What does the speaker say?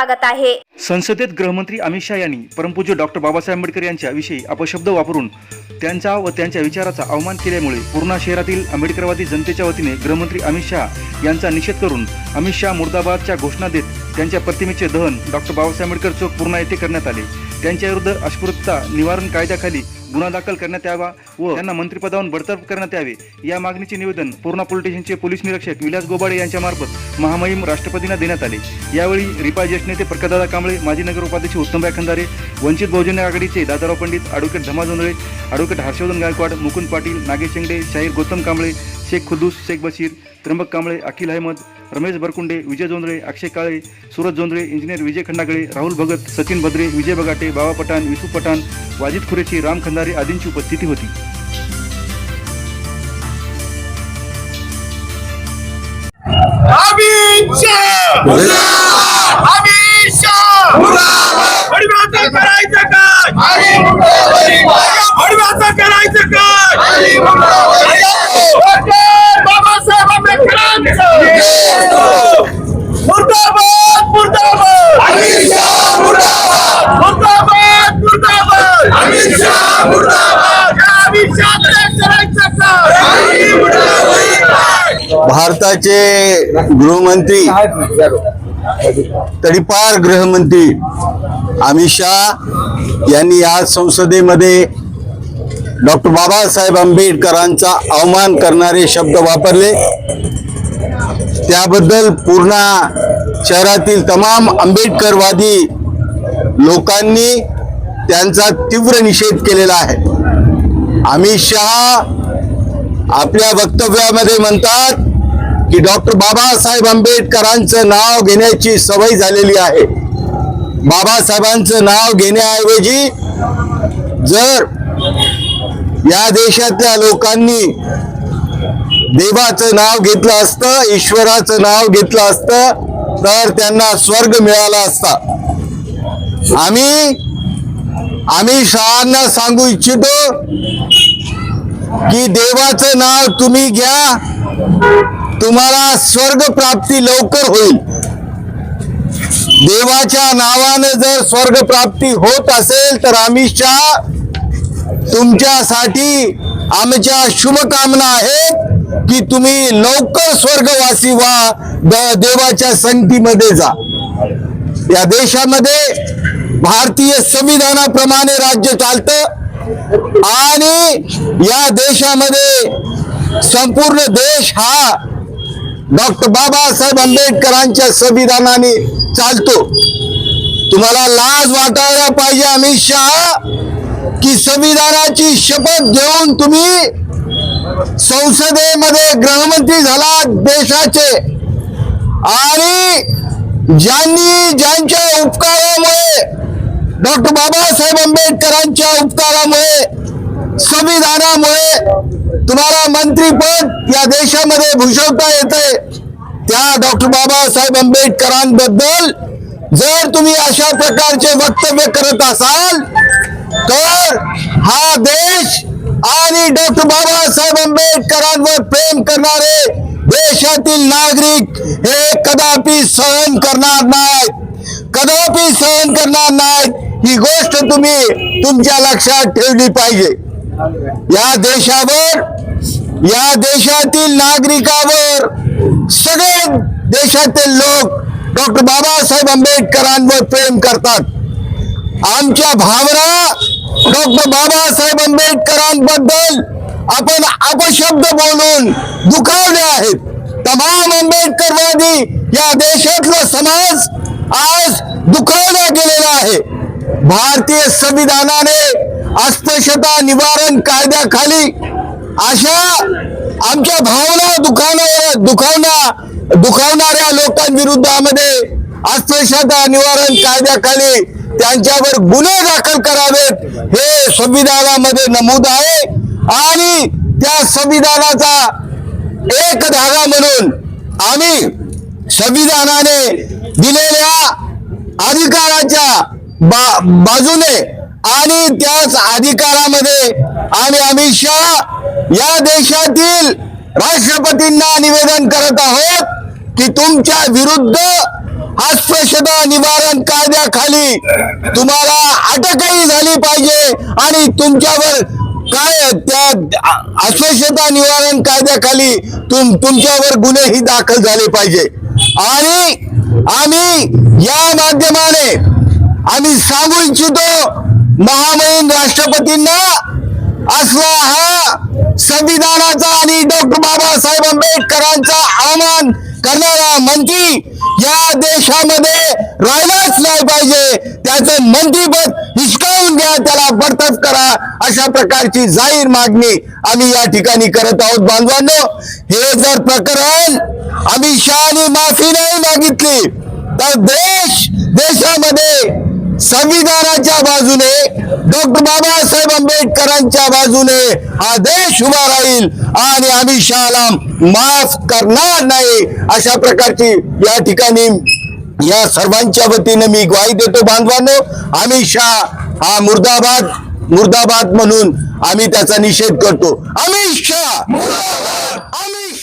स्वागत आहे. संसदेत गृहमंत्री अमित शहा यांनी परमपूज्य डॉक्टर बाबासाहेब आंबेडकर यांच्या विषयी अपशब्द वापरून त्यांचा व त्यांच्या विचाराचा अवमान केल्यामुळे पूर्णा शहरातील आंबेडकरवादी जनतेच्या वतीने गृहमंत्री अमित शहा यांचा निषेध करून अमित शहा मुर्दाबादच्या घोषणा देत त्यांच्या प्रतिमेचे दहन डॉक्टर बाबासाहेब आंबेडकर चौक पूर्णा येथे करण्यात आले. त्यांच्याविरुद्ध अस्पृश्यता निवारण कायद्याखाली गुन्हा दाखल करण्यात यावा व त्यांना मंत्रिपदावरून बडतर्फ करण्यात यावे. या मागणीचे निवेदन पूर्णा पोलीस स्टेशनचे पोलीस निरीक्षक विलास गोबाडे यांच्यामार्फत महामहिम राष्ट्रपतींना देण्यात आले. यावेळी रिपा ज्येष्ठ नेते प्रकाशदादा कांबळे माजी नगर उपाध्यक्ष उत्तमराय खंदारे वंचित बहुजन आघाडीचे Dadarao Pandit advocate Dhama Jondhale advocate Harshvardhan Gaikwad Mukund Patil Nagesh Shengade Shahir Gautam Kamble Shaikh Khuddus Shaikh Bashir Trimbak Kamble Akhil Ahmed Ramesh Barkunde Vijay Jondhale Akshay Kale Suraj Jondhale engineer Vijay Khandagale Rahul Bhagat Sachin Bhadre Vijay Bagate बाबा पठाण विसू पठाण वाजिद खुरेची राम खंदारे आदींची उपस्थिती होती. करायचं काय वडिवाचं करायचं काय doctor Babasaheb आंबेडकरांचं मुर्दाबाद मुर्दाबाद अमित शाह मुर्दाबाद मुर्दाबाद मुर्दाबाद अमित शाह मुर्दाबाद अमित शाह करायचं काय भारताचे गृहमंत्री तडीपार गृहमंत्री अमित शहा यांनी आज संसदेमध्ये डॉक्टर बाबासाहेब आंबेडकरांचा अवमान करणारे शब्द वापरले. त्याबद्दल पूर्णा शहरातील तमाम आंबेडकरवादी लोकांनी त्यांचा तीव्र निषेध केलेला आहे. अमित शहा आपल्या वक्तव्यामध्ये म्हणतात की डॉक्टर बाबासाहेब आंबेडकरांचं नाव घेण्याची सवय झालेली आहे. बाबासाहेबांचं नाव घेण्याऐवजी जर या देशातल्या लोकांनी देवाचं नाव घेतलं असतं ईश्वराचं नाव घेतलं असतं तर त्यांना स्वर्ग मिळाला असता. आम्ही आम्ही शाळांना सांगू इच्छितो की देवाचं नाव तुम्ही घ्या तुम्हाला स्वर्ग प्राप्ती लवकर होईल. देवाच्या नावानं जर स्वर्ग प्राप्ती होत असेल तर अमित शहा तुमच्यासाठी आमच्या शुभकामना आहेत की तुम्ही लवकर स्वर्गवासी व्हा द- देवाच्या संगतीमध्ये जा. या देशामध्ये भारतीय संविधानाप्रमाणे राज्य चालतं आणि या देशामध्ये संपूर्ण देश हा डॉक्टर बाबासाहेब आंबेडकरांच्या संविधानाने चालतो. तुम्हाला लाज वाटायला पाहिजे अमित शहा की संविधानाची शपथ घेऊन तुम्ही संसदेमध्ये गृहमंत्री झाला देशाचे. आणि ज्यांनी ज्यांच्या उपकारामुळे डॉक्टर बाबासाहेब आंबेडकरांच्या उपकारामुळे संविधानामुळे तुम्हाला मंत्रीपद या देशामध्ये भूषवता येते त्या डॉक्टर बाबासाहेब आंबेडकरांबद्दल जर तुम्ही अशा प्रकारचे वक्तव्य करत असाल तर हा देश आणि डॉक्टर बाबासाहेब आंबेडकरांवर प्रेम करणारे देशातील नागरिक हे कदापि सहन करणार नाहीत. कदापि सहन करणार नाहीत. ही गोष्ट तुम्ही तुमच्या लक्षात ठेवली पाहिजे. या देशावर या देशातील नागरिकावर सगळे देशातील लोक डॉक्टर बाबासाहेब आंबेडकरांवर प्रेम करतात. आमच्या भावना डॉक्टर बाबासाहेब आंबेडकरांबद्दल आपण अपशब्द बोलून दुखावले आहेत. तमाम आंबेडकरवादी या देशातला समाज आज दुखावला गेलेला आहे. भारतीय संविधानाने अस्पृश्यता निवारण कायद्याखाली अशा आमच्या भावना दुखावणाऱ्या दुखावणा दुखावणाऱ्या लोकांविरुद्धामध्ये अस्पृश्यता निवारण कायद्याखाली त्यांच्यावर गुन्हे दाखल करावेत हे संविधानामध्ये नमूद आहे. आणि त्या संविधानाचा एक धागा म्हणून आम्ही संविधानाने दिलेल्या अधिकाराच्या बा बाजूने आणि त्याच अधिकारामध्ये आम्ही अमित शहा या देशातील राष्ट्रपतींना निवेदन करत आहोत की तुमच्या विरुद्ध अस्पृश्यता निवारण कायद्याखाली तुम्हाला अटकही झाली पाहिजे आणि तुमच्यावर काय त्या अस्पृश्यता निवारण कायद्याखाली तुम तुमच्यावर गुन्हेही दाखल झाले पाहिजे. आणि आम्ही या माध्यमाने आम्ही सांगू इच्छितो महामहिम राष्ट्रपतींना असला हा संविधानाचा आणि डॉक्टर बाबासाहेब आंबेडकरांचा आवाहन करणारा मंत्री या देशामध्ये राहिलाच नाही पाहिजे. त्याचं मंत्रीपद हिसकावून घ्या त्याला बडतर्फ करा अशा प्रकारची जाहीर मागणी आम्ही या ठिकाणी करत आहोत. बांधवांनो हे जर प्रकरण अमित शहाने माफी नाही मागितली तर देश देशामध्ये संविधानाच्या बाजूने डॉक्टर बाबासाहेब आंबेडकरांच्या बाजूने हा देश उभा राहील आणि अमित शहाला माफ करणार नाही अशा प्रकारची या ठिकाणी या सर्वांच्या वतीने मी ग्वाही देतो बांधवांनो. अमित शहा हा मुर्दाबाद मुर्दाबाद म्हणून आम्ही त्याचा निषेध करतो. अमित शहा अमित